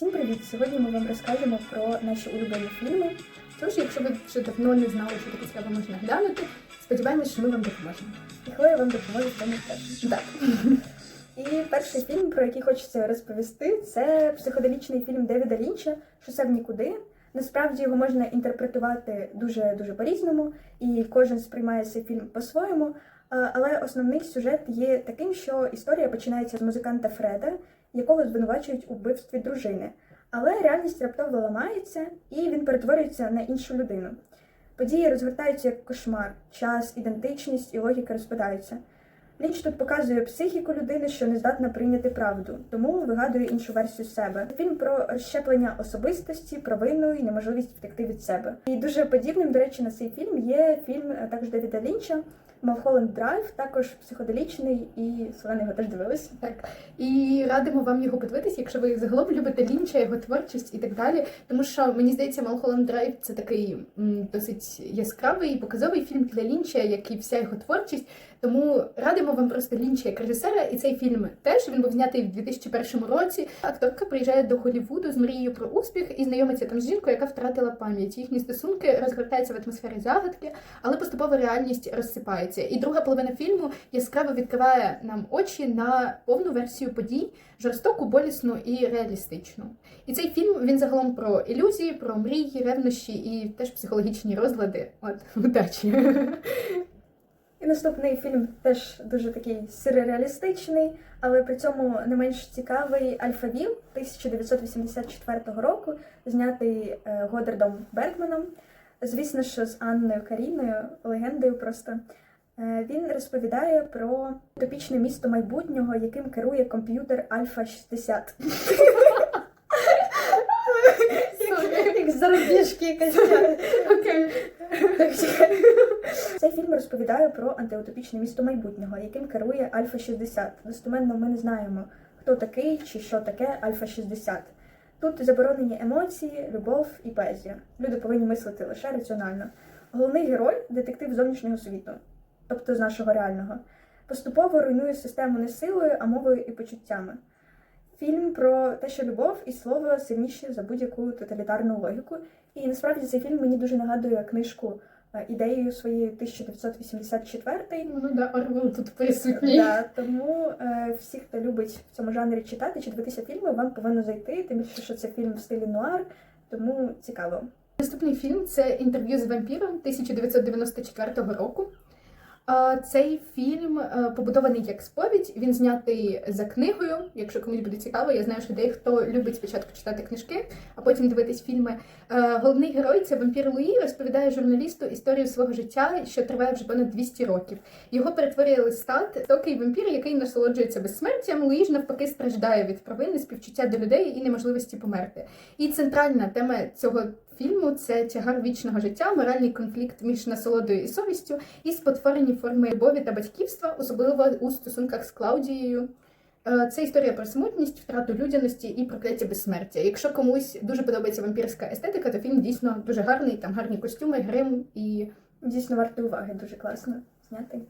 Всім привіт! Сьогодні ми вам розкажемо про наші улюблені фільми. Тож, якщо ви вже давно не знали, що таке цікаво можна глянути, сподіваємось, що ми вам допоможемо. І Хлоя вам допоможе в цьому теж. Так. І перший фільм, про який хочеться розповісти, це психоделічний фільм Девіда Лінча Шосе в нікуди. Насправді його можна інтерпретувати дуже дуже по-різному, і кожен сприймає цей фільм по-своєму. Але основний сюжет є таким, що історія починається з музиканта Фреда, якого звинувачують у вбивстві дружини. Але реальність раптово ламається, і він перетворюється на іншу людину. Події розгортаються як кошмар, час, ідентичність і логіка розпадаються. Лінч тут показує психіку людини, що не здатна прийняти правду, тому вигадує іншу версію себе. Фільм про розщеплення особистості, провину і неможливість втекти від себе. І дуже подібним, до речі, на цей фільм є фільм е, також Девіда Лінча Малхолланд Драйв, також психоделічний, і Солена його теж дивилася. Так. І радимо вам його подивитися, якщо ви загалом любите Лінча, його творчість і так далі. Тому що мені здається, Малхолланд Драйв це такий досить яскравий і показовий фільм для Лінча, як і вся його творчість. Тому радимо вам просто Лінча як режисера, і цей фільм теж він був знятий в 2001 році. Акторка приїжджає до Голлівуду з мрією про успіх і знайомиться там з жінкою, яка втратила пам'ять. Їхні стосунки розгортаються в атмосфері загадки, але поступово реальність розсипається. І друга половина фільму яскраво відкриває нам очі на повну версію подій, жорстоку, болісну і реалістичну. І цей фільм він загалом про ілюзії, про мрії, ревнощі і теж психологічні розлади. От удачі. І наступний фільм теж дуже такий сюрреалістичний, але при цьому не менш цікавий Альфавіл 1984 року, знятий е, Годардом Бергманом. Звісно, що з Анною Каріною, легендою просто. Е, Він розповідає про утопічне місто майбутнього, яким керує комп'ютер Альфа 60. Як зарубіжки якась. Цей фільм розповідає про антиутопічне місто майбутнього, яким керує Альфа 60. Достеменно ми не знаємо, хто такий чи що таке Альфа 60. Тут заборонені емоції, любов і поезія. Люди повинні мислити лише раціонально. Головний герой детектив зовнішнього світу, тобто з нашого реального, поступово руйнує систему не силою, а мовою і почуттями. Фільм про те, що любов і слово сильніші за будь-яку тоталітарну логіку. І насправді цей фільм мені дуже нагадує книжку е, ідеєю своєї 1984. Ну да, Орвел тут присутній. Да, тому е, всі, хто любить в цьому жанрі читати чи дивитися фільми, вам повинно зайти. Тим більше, що це фільм в стилі нуар, тому цікаво. Наступний фільм це інтерв'ю з вампіром 1994 року. Цей фільм е, побудований як сповідь. Він знятий за книгою. Якщо комусь буде цікаво, я знаю, що дехто любить спочатку читати книжки, а потім дивитись фільми. Е, Головний герой це вампір Луї, розповідає журналісту історію свого життя, що триває вже понад 200 років. Його перетворює листат, такий вампір, який насолоджується безсмертям. Луї ж навпаки страждає від провини, співчуття до людей і неможливості померти. І центральна тема цього фільму це тягар вічного життя, моральний конфлікт між насолодою і совістю, і спотворені форми любові та батьківства, особливо у стосунках з Клаудією. Е, Це історія про самотність, втрату людяності і прокляття безсмертя. Якщо комусь дуже подобається вампірська естетика, то фільм дійсно дуже гарний. Там гарні костюми, грим і Дійсно вартий уваги, дуже класно знятий.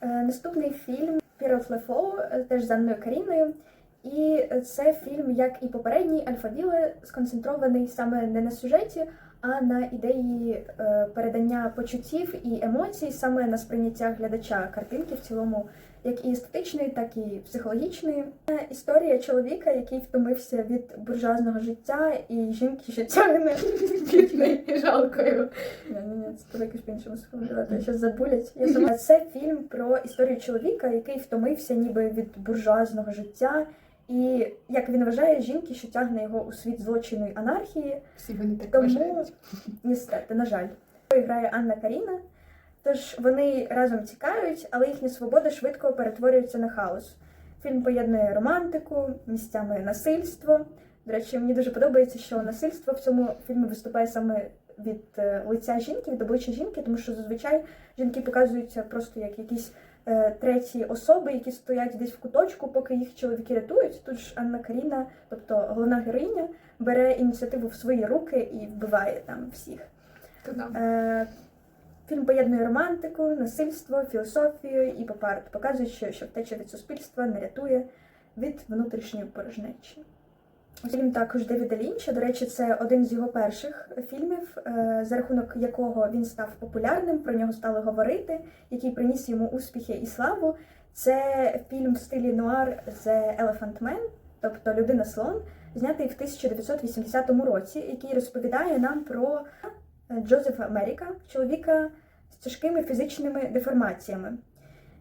Е, наступний фільм Fear of е, теж з Анною Каріною. І це фільм, як і попередній Альфавіли, сконцентрований саме не на сюжеті, а на ідеї е, передання почуттів і емоцій, саме на сприйняття глядача картинки в цілому, як і естетичної, так і психологічної. Це історія чоловіка, який втомився від буржуазного життя і жінки, що тягне. бідний і жалкою. Ні, це якось по-іншому сформулювати. Щас забулять. Я сама це фільм про історію чоловіка, який втомився ніби від буржуазного життя. І як він вважає, жінки, що тягне його у світ злочину й анархії, Всі вони так Тому- вважають. Ністети, на жаль. Грає Анна Каріна. Тож вони разом тікають, але їхня свобода швидко перетворюється на хаос. Фільм поєднує романтику, місцями насильство. До речі, мені дуже подобається, що насильство в цьому фільмі виступає саме від е, лиця жінки, від обличчя жінки, тому що зазвичай жінки показуються просто як якісь треті особи, які стоять десь в куточку, поки їх чоловіки рятують. Тут ж Анна Каріна, тобто головна героїня, бере ініціативу в свої руки і вбиває там всіх. Е, Фільм поєднує романтику, насильство, філософію і поп-арт, показує, що, що втеча від суспільства не рятує від внутрішньої порожнечі. Фільм також Девіда Лінча. До речі, це один з його перших фільмів, е, за рахунок якого він став популярним. Про нього стали говорити, який приніс йому успіхи і славу. Це фільм в стилі нуар The Elephant Man, тобто Людина слон, знятий в 1980 році, який розповідає нам про Джозефа Меріка, чоловіка з тяжкими фізичними деформаціями.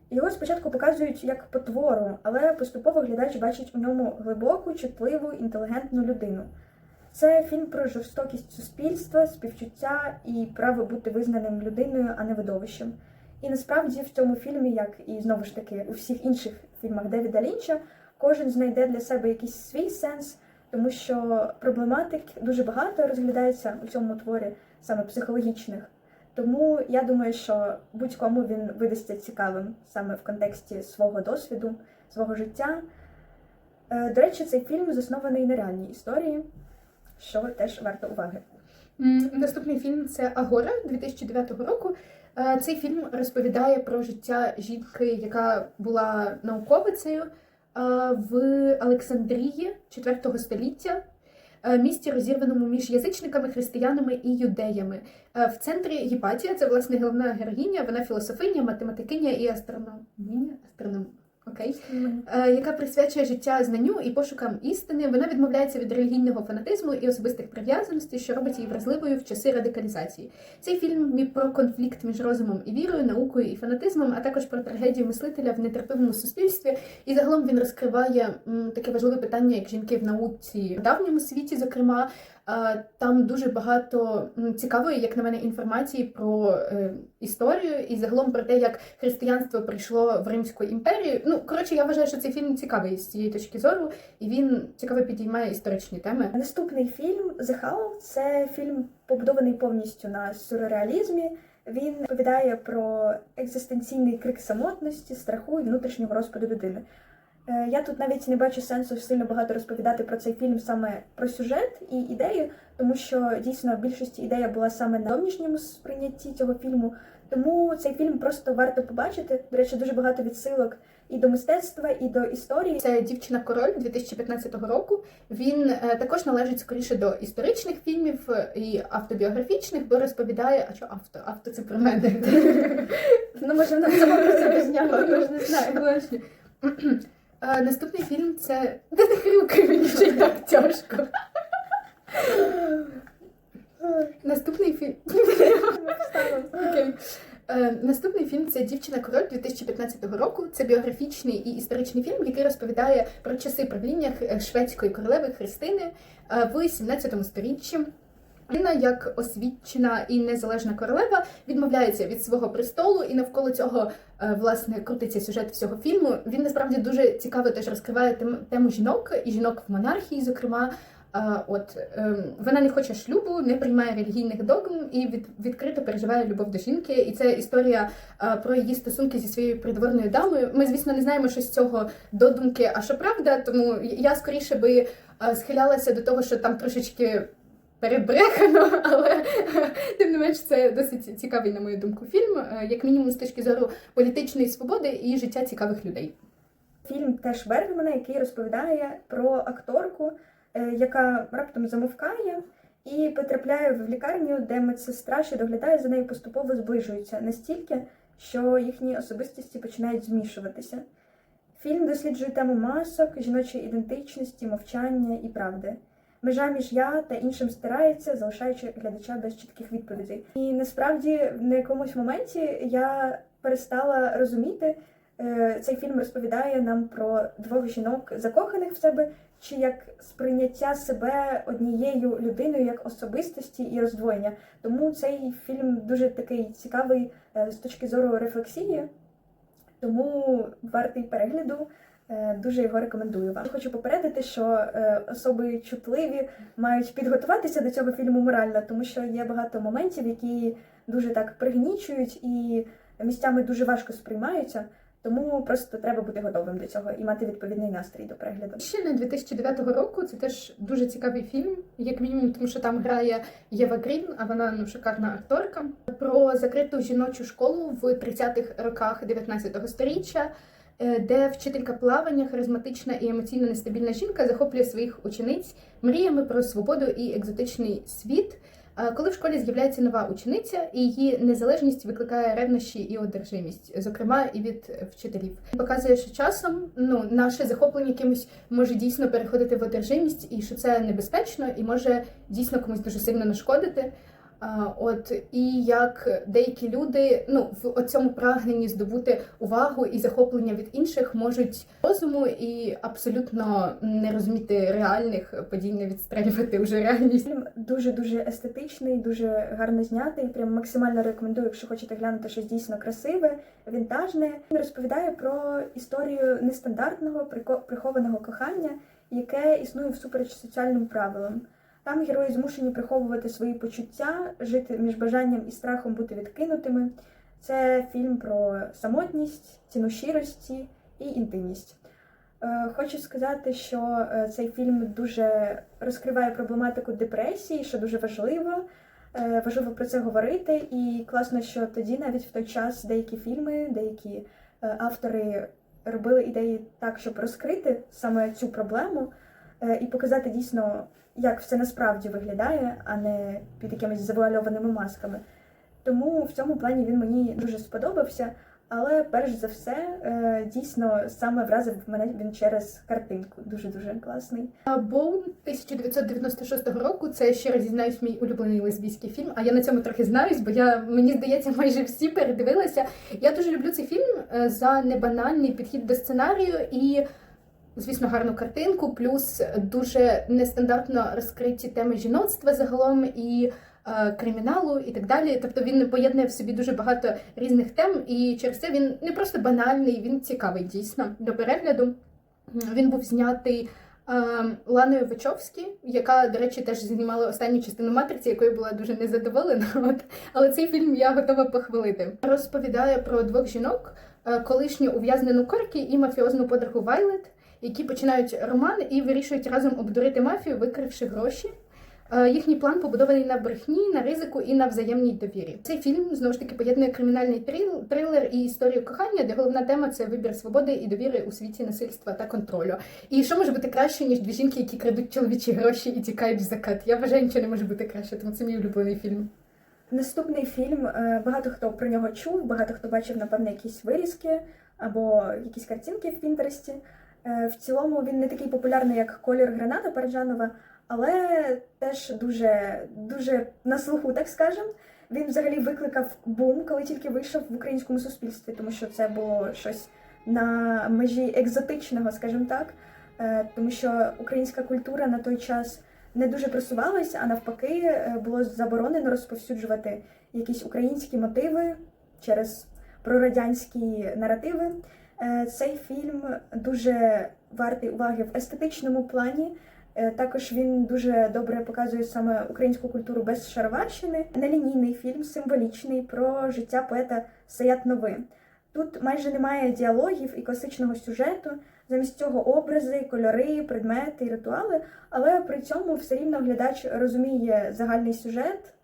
Його спочатку показують як потвору, але поступово глядач бачить у ньому глибоку, чутливу, інтелігентну людину. Це фільм про жорстокість суспільства, співчуття і право бути визнаним людиною, а не видовищем. І насправді в цьому фільмі, як і знову ж таки у всіх інших фільмах Девіда Лінча, кожен знайде для себе якийсь свій сенс, тому що проблематик дуже багато розглядається у цьому творі, саме психологічних. Тому я думаю, що будь-кому він видасться цікавим саме в контексті свого досвіду, свого життя. Е, До речі, цей фільм заснований на реальній історії, що теж варто уваги. Наступний фільм це Агора 2009 року. Е, Цей фільм розповідає про життя жінки, яка була науковицею е, в Олександрії 4 століття, місті розірваному між язичниками, християнами і юдеями. Е, В центрі Гіпатія, це власне головна героїня, вона філософиня, математикиня і астрономиня. Астроном... Окей. Е, яка присвячує життя знанню і пошукам істини. Вона відмовляється від релігійного фанатизму і особистих прив'язаностей, що робить її вразливою в часи радикалізації. Цей фільм про конфлікт між розумом і вірою, наукою і фанатизмом, а також про трагедію мислителя в нетерпимому суспільстві. І загалом він розкриває м, таке важливе питання, як жінки в науці в давньому світі, зокрема. Е, Там дуже багато цікавої, як на мене, інформації про е, історію і загалом про те, як християнство прийшло в Римську імперію. Ну коротше, я вважаю, що цей фільм цікавий з цієї точки зору, і він цікаво підіймає історичні теми. Наступний фільм Howl – це фільм побудований повністю на сюрреалізмі. Він розповідає про екзистенційний крик самотності, страху і внутрішнього розпаду людини. Е, Я тут навіть не бачу сенсу сильно багато розповідати про цей фільм саме про сюжет і ідею, тому що дійсно в більшості ідея була саме на зовнішньому сприйнятті цього фільму. Тому цей фільм просто варто побачити. До речі, дуже багато відсилок і до мистецтва, і до історії. Це дівчина король 2015 року. Він е, також належить скоріше до історичних фільмів і автобіографічних, бо розповідає, а що авто? Авто це про мене. Ну, може, вона сама про себе зняла, не знаю. Е, Наступний фільм це Де ти хрюкай, мені ще й так тяжко. Наступний фільм. Е, Наступний фільм це Дівчина король 2015 року. Це біографічний і історичний фільм, який розповідає про часи правління шведської королеви Христини е, в 17 сторіччі. Вона, як освічена і незалежна королева, відмовляється від свого престолу, і навколо цього е, власне крутиться сюжет всього фільму. Він насправді дуже цікаво теж розкриває тему жінок і жінок в монархії, зокрема. От ем, вона не хоче шлюбу, не приймає релігійних догм і від, відкрито переживає любов до жінки. І це історія про її стосунки зі своєю придворною дамою. Ми, звісно, не знаємо, що з цього додумки, а що правда. Тому я скоріше би схилялася до того, що там трошечки перебрехано, але тим не менш це досить цікавий, на мою думку, фільм, е, як мінімум з точки зору політичної свободи і життя цікавих людей. Фільм теж Бергмана, який розповідає про акторку, е, яка раптом замовкає і потрапляє в лікарню, де медсестра, що доглядає за нею, поступово зближуються настільки, що їхні особистості починають змішуватися. Фільм досліджує тему масок, жіночої ідентичності, мовчання і правди. Межа між я та іншим стирається, залишаючи глядача без чітких відповідей. І насправді на якомусь моменті я перестала розуміти, Е, Цей фільм розповідає нам про двох жінок, закоханих в себе, чи як сприйняття себе однією людиною як особистості і роздвоєння. Тому цей фільм дуже такий цікавий е, з точки зору рефлексії, тому вартий перегляду. Е, Дуже його рекомендую вам. Хочу попередити, що е, особи чутливі мають підготуватися до цього фільму морально, тому що є багато моментів, які дуже так пригнічують і місцями дуже важко сприймаються. Тому просто треба бути готовим до цього і мати відповідний настрій до перегляду. Ще не 2009 року це теж дуже цікавий фільм, як мінімум, тому що там грає Єва Грін, а вона ну шикарна акторка. Про закриту жіночу школу в 30-х роках 19 століття. Е, де вчителька плавання, харизматична і емоційно нестабільна жінка захоплює своїх учениць мріями про свободу і екзотичний світ. Е, Коли в школі з'являється нова учениця, і її незалежність викликає ревнощі і одержимість, зокрема і від вчителів. Показує, що часом ну наше захоплення кимось може дійсно переходити в одержимість, і що це небезпечно, і може дійсно комусь дуже сильно нашкодити. От і як деякі люди ну в цьому прагненні здобути увагу і захоплення від інших можуть розуму і абсолютно не розуміти реальних подій, не відстрелювати вже реальність. Дуже дуже естетичний, дуже гарно знятий. Прям максимально рекомендую, якщо хочете глянути щось дійсно красиве, вінтажне. Він розповідає про історію нестандартного прихованого кохання, яке існує всупереч соціальним правилам. Там герої змушені приховувати свої почуття, жити між бажанням і страхом бути відкинутими. Це фільм про самотність, ціну щирості і інтимність. Е, Хочу сказати, що е, цей фільм дуже розкриває проблематику депресії, що дуже важливо. Е, Важливо про це говорити, і класно, що тоді навіть в той час деякі фільми, деякі автори робили ідеї так, щоб розкрити саме цю проблему і показати дійсно, як все насправді виглядає, а не під якимись завуальованими масками. Тому в цьому плані він мені дуже сподобався. Але перш за все, е, дійсно саме вразив мене він через картинку. Дуже дуже класний. Боун 1996 року це ще раз зізнаюсь мій улюблений лесбійський фільм. А я на цьому трохи знаюсь, бо я мені здається, майже всі передивилася. Я дуже люблю цей фільм е, за небанальний підхід до сценарію і. Звісно, гарну картинку, плюс дуже нестандартно розкриті теми жіноцтва загалом і е, криміналу і так далі. Тобто він поєднує в собі дуже багато різних тем, і через це він не просто банальний, він цікавий дійсно до перегляду. Він був знятий е, Ланою Вачовські, яка, до речі, теж знімала останню частину матриці, якою була дуже незадоволена. От. Але цей фільм я готова похвалити. Розповідає про двох жінок, е, колишню ув'язнену Коркі і мафіозну подругу Вайлет, які починають роман і вирішують разом обдурити мафію, викривши гроші. Е, Їхній план побудований на брехні, на ризику і на взаємній довірі. Цей фільм знову ж таки поєднує кримінальний трилер і історію кохання, де головна тема це вибір свободи і довіри у світі насильства та контролю. І що може бути краще, ніж дві жінки, які крадуть чоловічі гроші і тікають в закат? Я вважаю, нічого не може бути краще, тому це мій улюблений фільм. Наступний фільм е, багато хто про нього чув, багато хто бачив, напевно, якісь вирізки або якісь картинки в Пінтересті. Е, В цілому він не такий популярний, як колір граната Параджанова, але теж дуже, дуже на слуху, так скажем. Він взагалі викликав бум, коли тільки вийшов в українському суспільстві, тому що це було щось на межі екзотичного, скажімо так. Е, Тому що українська культура на той час не дуже просувалася, а навпаки, е, було заборонено розповсюджувати якісь українські мотиви через прорадянські наративи. Е, Цей фільм дуже вартий уваги в естетичному плані. Е, Також він дуже добре показує саме українську культуру без шароварщини. Нелінійний фільм, символічний про життя поета Саят Нови. Тут майже немає діалогів і класичного сюжету. Замість цього образи, кольори, предмети і ритуали, але при цьому все рівно глядач розуміє загальний сюжет.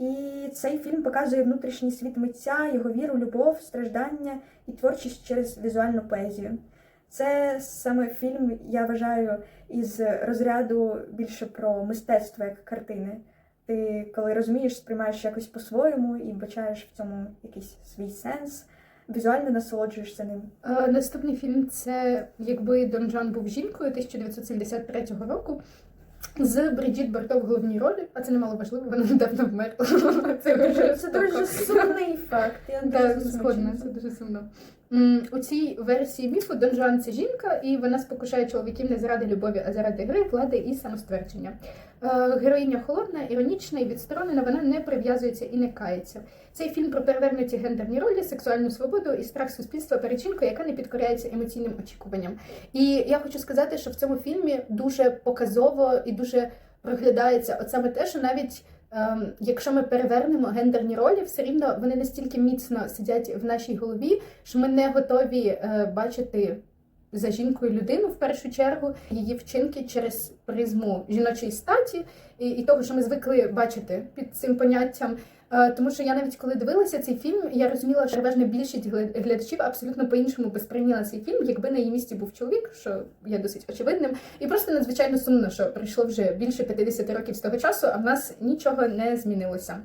І цей фільм показує внутрішній світ митця, його віру, любов, страждання і творчість через візуальну поезію. Це саме фільм, я вважаю, із розряду більше про мистецтво як картини. Ти коли розумієш, сприймаєш якось по-своєму і бачаєш в цьому якийсь свій сенс, візуально насолоджуєшся ним. Е, Наступний фільм це якби Дон Жуан був жінкою 1973 року. З Бріджіт Барто в головній ролі, а це немало важливо, вона недавно вмерла. Це дуже Це дуже сумний факт. Я Так, згодна, це дуже сумно. М, У цій версії міфу Дон Жуан це жінка, і вона спокушає чоловіків не заради любові, а заради гри, влади і самоствердження. Е, Героїня холодна, іронічна і відсторонена, вона не прив'язується і не кається. Цей фільм про перевернуті гендерні ролі, сексуальну свободу і страх суспільства перед яка не підкоряється емоційним очікуванням. І я хочу сказати, що в цьому фільмі дуже показово і дуже проглядається от саме те, що навіть ем, якщо ми перевернемо гендерні ролі, все рівно вони настільки міцно сидять в нашій голові, що ми не готові е, бачити за жінкою людину в першу чергу, її вчинки через призму жіночої статі і, і того, що ми звикли бачити під цим поняттям. Е, Тому що я навіть коли дивилася цей фільм, я розуміла, що переважна більшість гля- глядачів абсолютно по-іншому би сприйняла цей фільм, якби на її місці був чоловік, що є досить очевидним. І просто надзвичайно сумно, що пройшло вже більше 50 років з того часу, а в нас нічого не змінилося.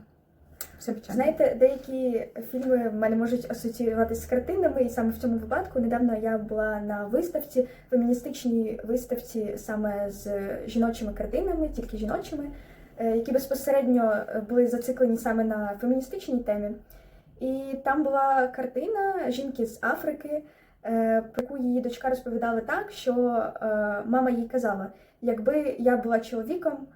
Все. Знаєте, деякі фільми в мене можуть асоціюватися з картинами, і саме в цьому випадку недавно я була на виставці, феміністичній виставці саме з жіночими картинами, тільки жіночими, е, які безпосередньо е, були зациклені саме на феміністичній темі. І там була картина жінки з Африки, е, про яку її дочка розповідала так, що мама їй казала: якби я була чоловіком,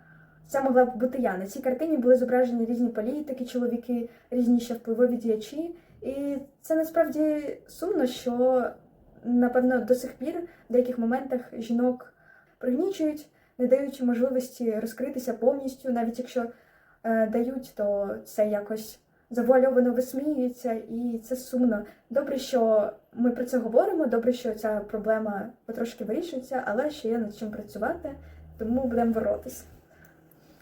це могла б бути я. На цій картині були зображені різні політики, чоловіки, різні ще впливові діячі. І це насправді сумно, що напевно до сих пір в деяких моментах жінок пригнічують, не дають можливості розкритися повністю, навіть якщо е, дають, то це якось завуальовано висміюється, і це сумно. Добре, що ми про це говоримо. Добре, що ця проблема потрошки вирішується, але ще є над чим працювати, тому будемо боротись.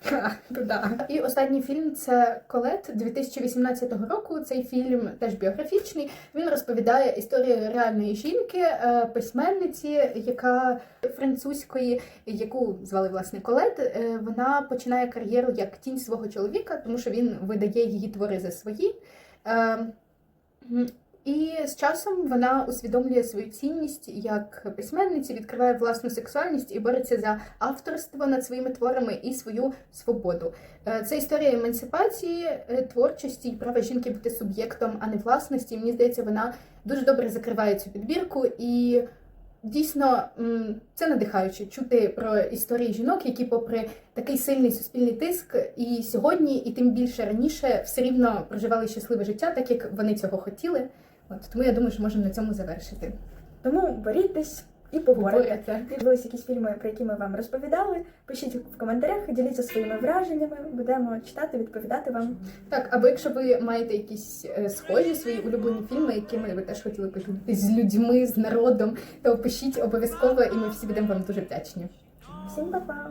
Ха, да. І останній фільм це Колет 2018 року. Цей фільм теж біографічний. Він розповідає історію реальної жінки, е, письменниці, яка французької, яку звали власне Колет. Е, Вона починає кар'єру як тінь свого чоловіка, тому що він видає її твори за свої. І з часом вона усвідомлює свою цінність як письменниці, відкриває власну сексуальність і бореться за авторство над своїми творами і свою свободу. Е, Це історія емансипації, е, творчості і права жінки бути суб'єктом, а не власності. Мені здається, вона дуже добре закриває цю підбірку і. Дійсно, це надихаюче чути про історії жінок, які, попри такий сильний суспільний тиск, і сьогодні, і тим більше раніше, все рівно проживали щасливе життя, так як вони цього хотіли. От тому я думаю, що можемо на цьому завершити. Тому борітесь і поговорите. Дивились якісь фільми, про які ми вам розповідали. Пишіть в коментарях, діліться своїми враженнями. Будемо читати, відповідати вам. Так, або якщо ви маєте якісь е, схожі свої улюблені фільми, якими ви теж хотіли поділитися з людьми, з народом, то пишіть обов'язково, і ми всі будемо вам дуже вдячні. Всім па-па!